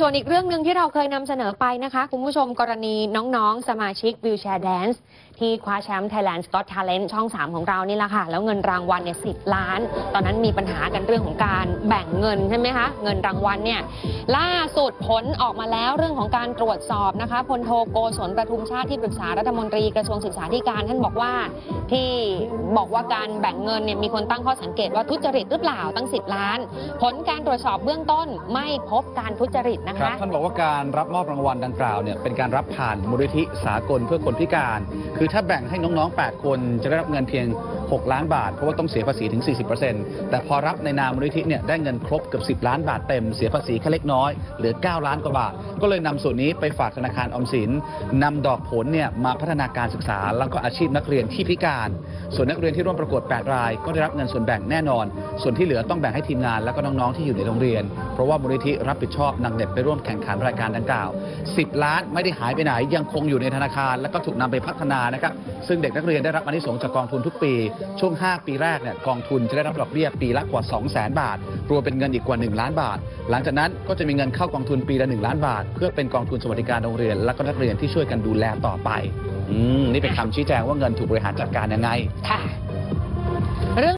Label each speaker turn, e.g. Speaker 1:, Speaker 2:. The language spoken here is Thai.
Speaker 1: ส่วนอีกเรื่องหนึ่งที่เราเคยนำเสนอไปนะคะ คุณผู้ชมกรณีน้องๆ สมาชิกวิวแชร์แดนซ์ที่คว้าแชมป์ Thailand Got Talent ช่อง 3 ของเรานี่แหละค่ะ แล้วเงินรางวัลเนี่ยสิล้าน ตอนนั้นมีปัญหากันเรื่องของการแบ่งเงินใช่ไหมคะ เงินรางวัลเนี่ยล่าสุดผลออกมาแล้วเรื่องของการตรวจสอบนะคะพลโทโกศลประทุมชาติที่ปรึกษารัฐมนตรีกระทรวงศึกษาธิการท่านบอกว่าที่บอกว่าการแบ่งเงินเนี่ยมีคนตั้งข้อสังเกตว่าทุจริตหรือเปล่าตั้ง 10 ล้าน ผลการตรวจสอบเบื้องต้นไม่พบการทุจริตนะ
Speaker 2: ครั
Speaker 1: คะ
Speaker 2: บท่านบอกว่าการรับมอบรางวัลดังกล่าวเนี่ยเป็นการรับผ่านมูลนิธิสากลเพื่อคนพิการ คือถ้าแบ่งให้น้องๆ 8 คนจะได้รับเงินเพียง 6 ล้านบาท เพราะว่าต้องเสียภาษีถึง 40%แต่พอรับในนามมูลนิธิเนี่ยได้เงินครบเกือบ10 ล้านบาทเต็มเสียภาษีแค่เล็กน้อยเหลือ 9 ล้านกว่าบาท ก็เลยนำส่วนนี้ไปฝากธนาคารออมสินนำดอกผลเนี่ยมาพัฒนาการศึกษา แล้วก็อาชีพนักเรียนที่พิการ ส่วนนักเรียนที่ร่วมประกวด 8 ราย ก็ได้รับเงินส่วนแบ่งแน่นอน ส่วนที่เหลือต้องแบ่งให้ทีมงานแล้วก็น้องๆที่อยู่ในโรงเรียน เพราะว่ามูลนิธิรับผิดชอบนำเด็กไปร่วมแข่งขันรายการดังกล่าว 10 ล้านไม่ได้หายไปไหนยังคงอยู่ในธนาคาร แล้วก็ถูกนำไปพัฒนานะครับซึ่งเด็กนักเรียนได้รับอนิสงจากกองทุนทุกปีช่วง 5 ปีแรกเนี่ยกองทุนจะได้รับดอกเบี้ยปีละกว่า 2 0 0แสนบาท รวมเป็นเงินอีกกว่า 1 ล้านบาท หลังจากนั้นก็จะมีเงินเข้ากองทุนปีละ 1 ล้านบาท เพื่อเป็นกองทุนสวัสดิการโรงเรียน และก็นักเรียนที่ช่วยกันดูแลต่อไปอืมนี่เป็นคำชี้แจงว่าเงินถูกบริหารจัดการยังไง
Speaker 1: ค่ะ